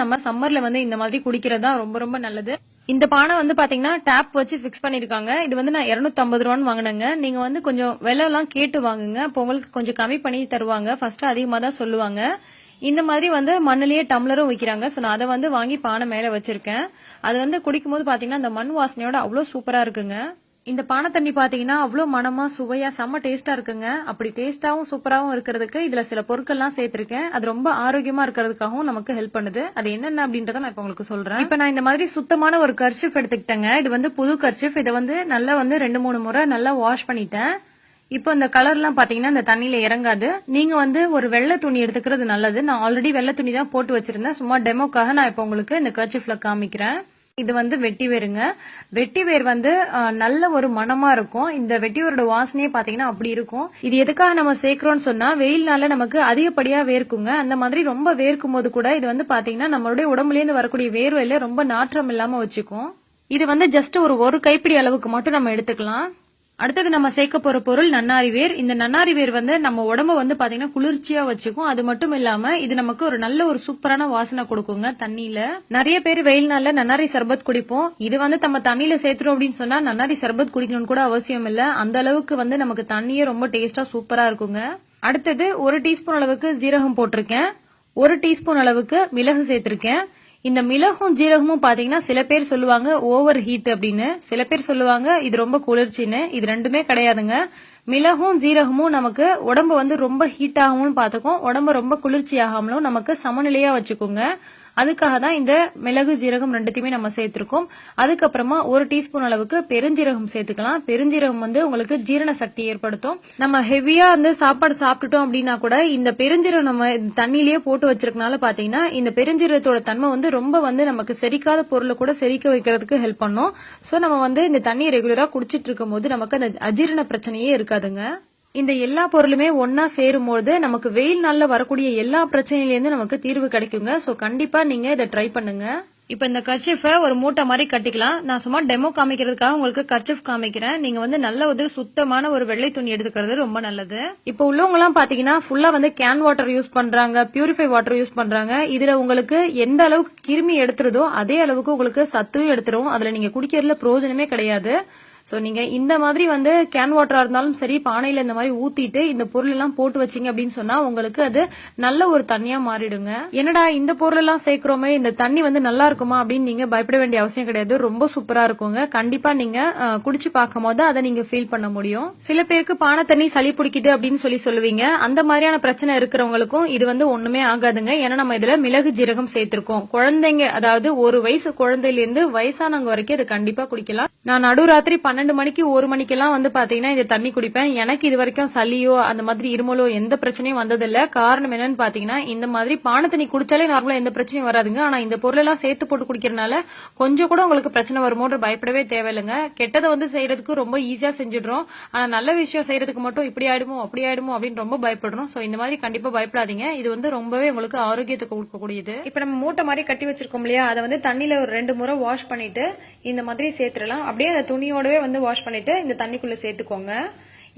நம்ம சம்மர்ல வந்து இந்த மாதிரி குடிக்கிறதா ரொம்ப ரொம்ப நல்லது. இந்த பானை வந்து பாத்தீங்கன்னா டேப் வச்சு ஃபிக்ஸ் பண்ணிருக்காங்க. இது வந்து நான் 250 ரூபான்னு வாங்கினேங்க. நீங்க வந்து கொஞ்சம் விலை எல்லாம் கேட்டு வாங்குங்க. அப்போ உங்களுக்கு கொஞ்சம் கம்மி பண்ணி தருவாங்க. ஃபர்ஸ்ட் அதிகமா தான் சொல்லுவாங்க. இந்த மாதிரி வந்து மண்ணுலயே டம்ளரும் விற்கிறாங்க ஸோ நான் அதை வந்து வாங்கி பானை மேலே வச்சிருக்கேன். அது வந்து குடிக்கும்போது பார்த்தீங்கன்னா அந்த மண் வாசனையோட அவ்வளோ சூப்பராக இருக்குங்க. இந்த பானை தண்ணி பார்த்தீங்கன்னா அவ்வளோ மனமாக சுவையாக செம்ம டேஸ்ட்டாக இருக்குங்க. அப்படி டேஸ்ட்டாகவும் சூப்பராகவும் இருக்கிறதுக்கு இதில் சில பொருட்கள்லாம் சேர்த்துருக்கேன். அது ரொம்ப ஆரோக்கியமாக இருக்கிறதுக்காகவும் நமக்கு ஹெல்ப் பண்ணுது. அது என்னென்ன அப்படின்றத நான் இப்போ உங்களுக்கு சொல்கிறேன் இப்போ நான் இந்த மாதிரி சுத்தமான ஒரு கர்ச்சிஃப் எடுத்துக்கிட்டேங்க. இது வந்து புது கர்ச்சிஃப் இதை வந்து நல்லா வந்து ரெண்டு மூணு முறை நல்லா வாஷ் பண்ணிட்டேன். இப்போ இந்த கலர்லாம் பார்த்தீங்கன்னா இந்த தண்ணியில் இறங்காது. நீங்கள் வந்து ஒரு வெள்ளை துணி எடுத்துக்கிறது நல்லது. நான் ஆல்ரெடி வெள்ளை துணி தான் போட்டு வச்சுருந்தேன். சும்மா டெமோக்காக நான் இப்போ உங்களுக்கு இந்த கர்ச்சிஃபில் காமிக்கிறேன். இது வந்து வெட்டி வேருங்க. வெட்டி வேர் வந்து நல்ல ஒரு மனமா இருக்கும். இந்த வெட்டிவேரோட வாசனையே பாத்தீங்கன்னா அப்படி இருக்கும். இது எதுக்காக நம்ம சேர்க்கிறோம்னு சொன்னா வெயில்னால நமக்கு அதிகப்படியா வேர்க்குங்க. அந்த மாதிரி ரொம்ப வேர்க்கும் போது கூட இது வந்து பாத்தீங்கன்னா நம்மளுடைய உடம்புல இருந்து வரக்கூடிய வேர்வையில ரொம்ப நாற்றம் இல்லாம வச்சுக்கும். இது வந்து ஜஸ்ட் ஒரு ஒரு கைப்பிடி அளவுக்கு மட்டும் நம்ம எடுத்துக்கலாம். அடுத்தது நம்ம சேர்க்க போற பொருள் நன்னாரி வேர். இந்த நன்னாரி வேர் வந்து நம்ம உடம்ப வந்து பாத்தீங்கன்னா குளிர்ச்சியா வச்சுக்கும். அது மட்டும் இல்லாம இது நமக்கு ஒரு நல்ல ஒரு சூப்பரான வாசனை கொடுக்குங்க தண்ணியில. நிறைய பேர் வெயில் நாள்ல நன்னாரி சர்பத் குடிப்போம். இது வந்து நம்ம தண்ணியில சேர்த்துரும் அப்படின்னு சொன்னா நன்னாரி சர்பத் குடிக்கணும்னு கூட அவசியம் இல்ல. அந்த அளவுக்கு வந்து நமக்கு தண்ணியே ரொம்ப டேஸ்டா சூப்பரா இருக்குங்க. அடுத்தது ஒரு டீஸ்பூன் அளவுக்கு ஜீரகம் போட்டிருக்கேன். ஒரு டீஸ்பூன் அளவுக்கு மிளகு சேர்த்திருக்கேன். இந்த மிளகும் ஜீரகமும் பாத்தீங்கன்னா சில பேர் சொல்லுவாங்க ஓவர் ஹீட் அப்படின்னு. சில பேர் சொல்லுவாங்க இது ரொம்ப குளிர்ச்சின்னு. இது ரெண்டுமே கிடையாதுங்க. மிளகும் ஜீரகமும் நமக்கு உடம்பு வந்து ரொம்ப ஹீட் ஆகாமலும் பாத்துக்கும். உடம்பு ரொம்ப குளிர்ச்சி ஆகாமலும் நமக்கு சமநிலையா வச்சுக்கோங்க. அதுக்காக தான் இந்த மிளகு ஜீரகம் ரெண்டுத்தையுமே நம்ம சேர்த்திருக்கோம். அதுக்கப்புறமா ஒரு டீஸ்பூன் அளவுக்கு பெருஞ்சீரகம் சேர்த்துக்கலாம். பெருஞ்சீரகம் வந்து உங்களுக்கு ஜீரண சக்தி ஏற்படுத்தும். நம்ம ஹெவியா வந்து சாப்பாடு சாப்பிட்டுட்டோம் அப்படின்னா கூட இந்த பெருஞ்சீரகம் நம்ம தண்ணியிலேயே போட்டு வச்சிருக்கனால பாத்தீங்கன்னா இந்த பெருஞ்சீரகத்தோட தன்மை வந்து ரொம்ப வந்து நமக்கு செரிக்காத பொருளை கூட செரிக்க வைக்கிறதுக்கு ஹெல்ப் பண்ணும். சோ நம்ம வந்து இந்த தண்ணியை ரெகுலரா குடிச்சிட்டு இருக்கும் போது நமக்கு அந்த அஜீரண பிரச்சனையே இருக்காதுங்க. இந்த எல்லா பொருளுமே ஒன்னா சேரும்போது நமக்கு வெயில் நாள்ல வரக்கூடிய எல்லா பிரச்சனையிலேருந்து நமக்கு தீர்வு கிடைக்குங்க. சோ கண்டிப்பா நீங்க இதை ட்ரை பண்ணுங்க. இப்ப இந்த கர்ச்சிஃபை ஒரு மூட்டை மாதிரி கட்டிக்கலாம். நான் சும்மா டெமோ காமிக்கிறதுக்காக உங்களுக்கு கர்ச்சிஃப் காமிக்கிறேன். நீங்க வந்து நல்ல ஒரு சுத்தமான ஒரு வெள்ளை துணி எடுத்துக்கிறது ரொம்ப நல்லது. இப்ப உள்ளவங்க எல்லாம் பாத்தீங்கன்னா ஃபுல்லா வந்து கேன் வாட்டர் யூஸ் பண்றாங்க பியூரிஃபை வாட்டர் யூஸ் பண்றாங்க. இதுல உங்களுக்கு எந்த அளவுக்கு கிருமி எடுத்துருதோ அதே அளவுக்கு உங்களுக்கு சத்தும் எடுத்துரும். அதுல நீங்க குடிக்கிறதுல பிரயோஜனமே கிடையாது. ஸோ நீங்க இந்த மாதிரி வந்து கேன் வாட்டரா இருந்தாலும் சரி பானையில இந்த மாதிரி ஊத்திட்டு இந்த பொருள் எல்லாம் போட்டு வச்சீங்க அப்படின்னு சொன்னா உங்களுக்கு அது நல்ல ஒரு தண்ணியா மாறிடுங்க. என்னடா இந்த பொருள் எல்லாம் சேர்க்கிறோமே இந்த தண்ணி வந்து நல்லா இருக்குமா அப்படின்னு நீங்க பயப்பட வேண்டிய அவசியம் கிடையாது. ரொம்ப சூப்பரா இருக்குங்க. கண்டிப்பா நீங்க குடிச்சு பார்க்கும் போது அதை நீங்க ஃபீல் பண்ண முடியும். சில பேருக்கு பானை தண்ணி சளி பிடிக்குது அப்படின்னு சொல்லி சொல்லுவீங்க. அந்த மாதிரியான பிரச்சனை இருக்கிறவங்களுக்கும் இது வந்து ஒண்ணுமே ஆகாதுங்க. ஏன்னா நம்ம இதுல மிளகு ஜீரகம் சேர்த்திருக்கோம். குழந்தைங்க அதாவது ஒரு வயசு குழந்தையில இருந்து வயசானவங்க வரைக்கும் இது கண்டிப்பா குடிக்கலாம். நான் நடுராத்திரி பன்னெண்டு மணிக்கு ஒரு மணிக்கெல்லாம் வந்து பாத்தீங்கன்னா இந்த தண்ணி குடிப்பேன். எனக்கு இது வரைக்கும் சளியோ அந்த மாதிரி இருமலோ எந்த பிரச்சனையும் வந்ததில்ல. காரணம் என்னன்னு பாத்தீங்கன்னா இந்த மாதிரி பானை தண்ணி குடிச்சாலே நார்மலா எந்த பிரச்சனையும் வராதுங்க. ஆனா இந்த பொருள் எல்லாம் சேர்த்து போட்டு குடிக்கிறதுனால கொஞ்சம் கூட உங்களுக்கு பிரச்சனை வருமோன்ற பயப்படவே தேவையில்லைங்க. கெட்டதை வந்து செய்யறதுக்கு ரொம்ப ஈஸியா செஞ்சுடுறோம். ஆனா நல்ல விஷயம் செய்யறதுக்கு மட்டும் இப்படி ஆயிடுமோ அப்படி ஆயிடுமோ அப்படின்னு ரொம்ப பயப்படுறோம். சோ இந்த மாதிரி கண்டிப்பா பயப்படாதீங்க. இது வந்து ரொம்பவே உங்களுக்கு ஆரோக்கியத்தை கொடுக்கக்கூடியது. இப்ப நம்ம மூட்டை மாதிரி கட்டி வச்சிருக்கோம் இல்லையா? அதை வந்து தண்ணியில ஒரு ரெண்டு முறை வாஷ் பண்ணிட்டு இந்த மாதிரி சேர்த்துடலாம். அப்படியே அந்த துணியோடவே வந்து வாஷ் பண்ணிட்டு இந்த தண்ணிக்குள்ள சேர்த்துக்கோங்க.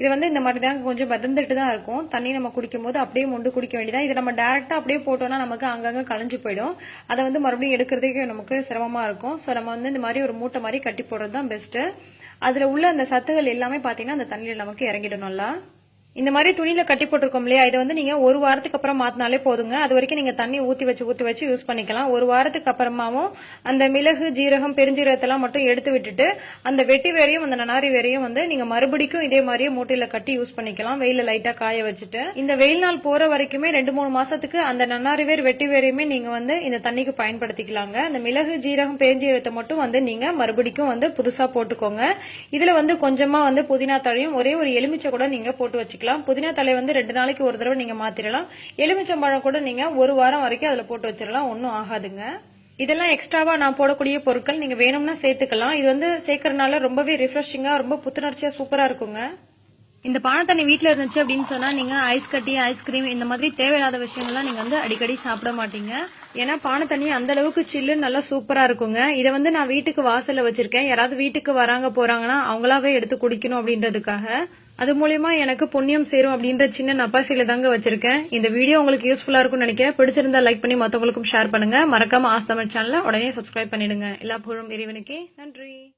இது வந்து இந்த மாதிரி தான் கொஞ்சம் பதந்துட்டு தான் இருக்கும். தண்ணி நம்ம குடிக்கும் போது அப்படியே மொண்டு குடிக்க வேண்டியதான் இதை நம்ம டேரெக்டாக அப்படியே போட்டோம்னா நமக்கு அங்கங்க கலைஞ்சு போயிடும். அதை வந்து மறுபடியும் எடுக்கிறதுக்கு நமக்கு சிரமமா இருக்கும். ஸோ நம்ம வந்து இந்த மாதிரி ஒரு மூட்டை மாதிரி கட்டி போடுறது தான் பெஸ்ட் அதுல உள்ள அந்த சத்துகள் எல்லாமே பாத்தீங்கன்னா அந்த தண்ணியில நமக்கு இறங்கிடும் நல்லா. இந்த மாதிரி துணியில கட்டி போட்டிருக்கோம் இல்லையா? இதை வந்து நீங்க ஒரு வாரத்துக்கு அப்புறம் மாத்தினாலே போதுங்க. அது வரைக்கும் நீங்க தண்ணி ஊத்தி வச்சு ஊத்தி வச்சு யூஸ் பண்ணிக்கலாம். ஒரு வாரத்துக்கு அப்புறமாவும் அந்த மிளகு ஜீரகம் பெருஞ்சீரகத்தெல்லாம் மட்டும் எடுத்து விட்டுட்டு அந்த வெட்டி வேரையும் அந்த நனாரி வேரையும் வந்து நீங்க மறுபடிக்கும் இதே மாதிரியே மூட்டையில கட்டி யூஸ் பண்ணிக்கலாம். வெயில லைட்டா காய வச்சுட்டு. இந்த வெயில் நாள் போற வரைக்குமே ரெண்டு மூணு மாசத்துக்கு அந்த நன்னாரி வேர் வெட்டி வேரையுமே நீங்க வந்து இந்த தண்ணிக்கு பயன்படுத்திக்கலாங்க. அந்த மிளகு ஜீரகம் பெருஞ்சீரகத்தை மட்டும் வந்து நீங்க மறுபடிக்கும் வந்து புதுசா போட்டுக்கோங்க. இதுல வந்து கொஞ்சமா வந்து புதினா தழையும் ஒரே ஒரு எலுமிச்சை கூட நீங்க போட்டு வச்சுக்கலாம். புதினா தலை வந்து ரெண்டு நாளைக்கு ஒரு தடவை நீங்க மாத்திரலாம். எலுமிச்சம்பழம் கூட நீங்க ஒரு வாரம் வரைக்கும் அதில் போட்டு வச்சிடலாம் ஒன்றும் ஆகாதுங்க. இதெல்லாம் எக்ஸ்ட்ராவா நான் போடக்கூடிய பொருட்கள் நீங்க வேணும்னா சேர்த்துக்கலாம். இது வந்து சேர்க்கறதுனால ரொம்பவே ரிஃப்ரெஷிங்கா ரொம்ப புத்துணர்ச்சியா சூப்பரா இருக்குங்க. இந்த பானை தண்ணி வீட்டில் இருந்துச்சு அப்படின்னு சொன்னால் நீங்க ஐஸ் கட்டி ஐஸ்கிரீம் இந்த மாதிரி தேவையில்லாத விஷயங்கள்லாம் நீங்கள் வந்து அடிக்கடி சாப்பிட மாட்டீங்க. ஏன்னா பானை தண்ணி அந்த அளவுக்கு சில்லுன்னு நல்லா சூப்பராக இருக்குங்க. இதை வந்து நான் வீட்டுக்கு வாசலில் வச்சிருக்கேன். யாராவது வீட்டுக்கு வராங்க போறாங்கன்னா அவங்களாவே எடுத்து குடிக்கணும் அப்படின்றதுக்காக. அது மூலியமா எனக்கு புண்ணியம் சேரும் அப்படின்ற சின்ன நப்பாசையில தாங்க வச்சிருக்கேன். இந்த வீடியோ உங்களுக்கு யூஸ்ஃபுல்லா இருக்கும்னு நினைக்கிறேன். பிடிச்சிருந்தா லைக் பண்ணி மற்றவங்களுக்கும் ஷேர் பண்ணுங்க. மறக்காம ஆஸ்தமிழ் சேனலை உடனே சப்ஸ்கிரைப் பண்ணிடுங்க. எல்லா புகழும் இறைவனுக்கே. நன்றி.